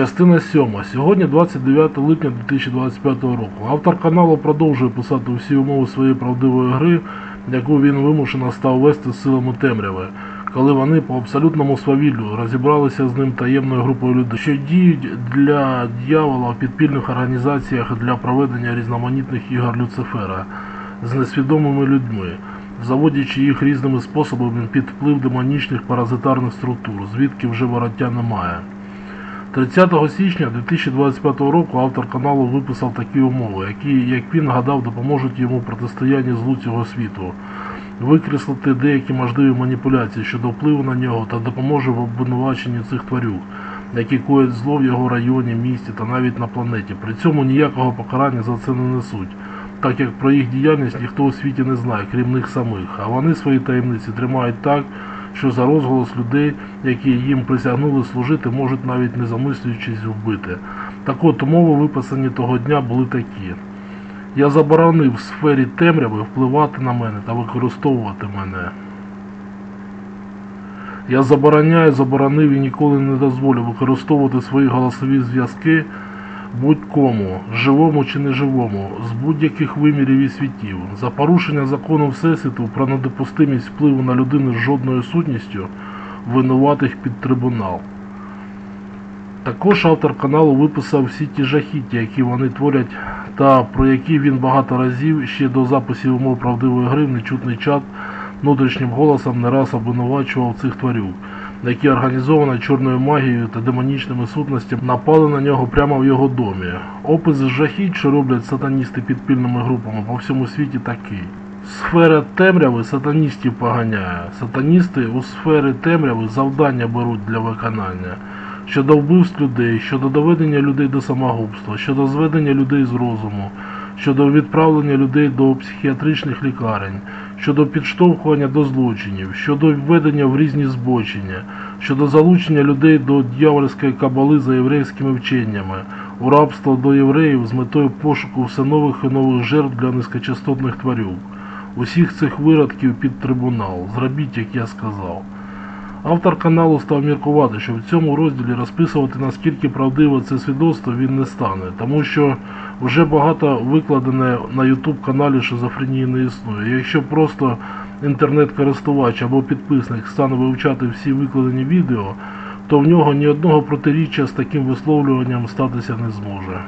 Частина 7. Сьогодні 29 липня 2025 року. Автор каналу продовжує писати усі умови своєї правдивої гри, яку він вимушено став вести силами темряви, коли вони по абсолютному свавіллю розібралися з ним таємною групою людей, що діють для дьявола в підпільних організаціях для проведення різноманітних ігор Люцифера з несвідомими людьми, заводячи їх різними способами під вплив демонічних паразитарних структур, звідки вже вороття немає. 30 січня 2025 року автор каналу виписав такі умови, які, як він гадав, допоможуть йому протистоянні злу цього світу, викреслити деякі можливі маніпуляції щодо впливу на нього та допоможе в обвинуваченні цих тварюк, які коять зло в його районі, місті та навіть на планеті. При цьому ніякого покарання за це не несуть, так як про їх діяльність ніхто у світі не знає, крім них самих, а вони свої таємниці тримають так, що за розголос людей, які їм присягнули служити, можуть навіть не замислюючись вбити. Так от умови, виписані того дня, були такі. Я заборонив в сфері темряви впливати на мене та використовувати мене. Я забороняю, заборонив і ніколи не дозволю використовувати свої голосові зв'язки будь-кому, живому чи неживому, з будь-яких вимірів і світів, за порушення закону Всесвіту про недопустимість впливу на людину з жодною сутністю, винуватих під трибунал. Також автор каналу виписав всі ті жахіття, які вони творять, та про які він багато разів ще до записів умов правдивої гри в нечутний чат внутрішнім голосом не раз обвинувачував цих тварюк, які організовано чорною магією та демонічними сутностями напали на нього прямо в його домі. Опис жахіть, що роблять сатаністи підпільними групами по всьому світі такий. Сфера темряви сатаністів поганяє. Сатаністи у сфери темряви завдання беруть для виконання. Щодо вбивств людей, щодо доведення людей до самогубства, щодо зведення людей з розуму, щодо відправлення людей до психіатричних лікарень, щодо підштовхування до злочинів, щодо введення в різні збочення, щодо залучення людей до дьявольської кабали за єврейськими вченнями, у рабство до євреїв з метою пошуку все нових і нових жертв для низькочастотних тварюк. Усіх цих виродків під трибунал. Зробіть, як я сказав. Автор каналу став міркувати, що в цьому розділі розписувати наскільки правдиве це свідоцтво він не стане, тому що вже багато викладене на YouTube каналі шизофренії не існує. Якщо просто інтернет-користувач або підписник стане вивчати всі викладені відео, то в нього ні одного протиріччя з таким висловлюванням статися не зможе.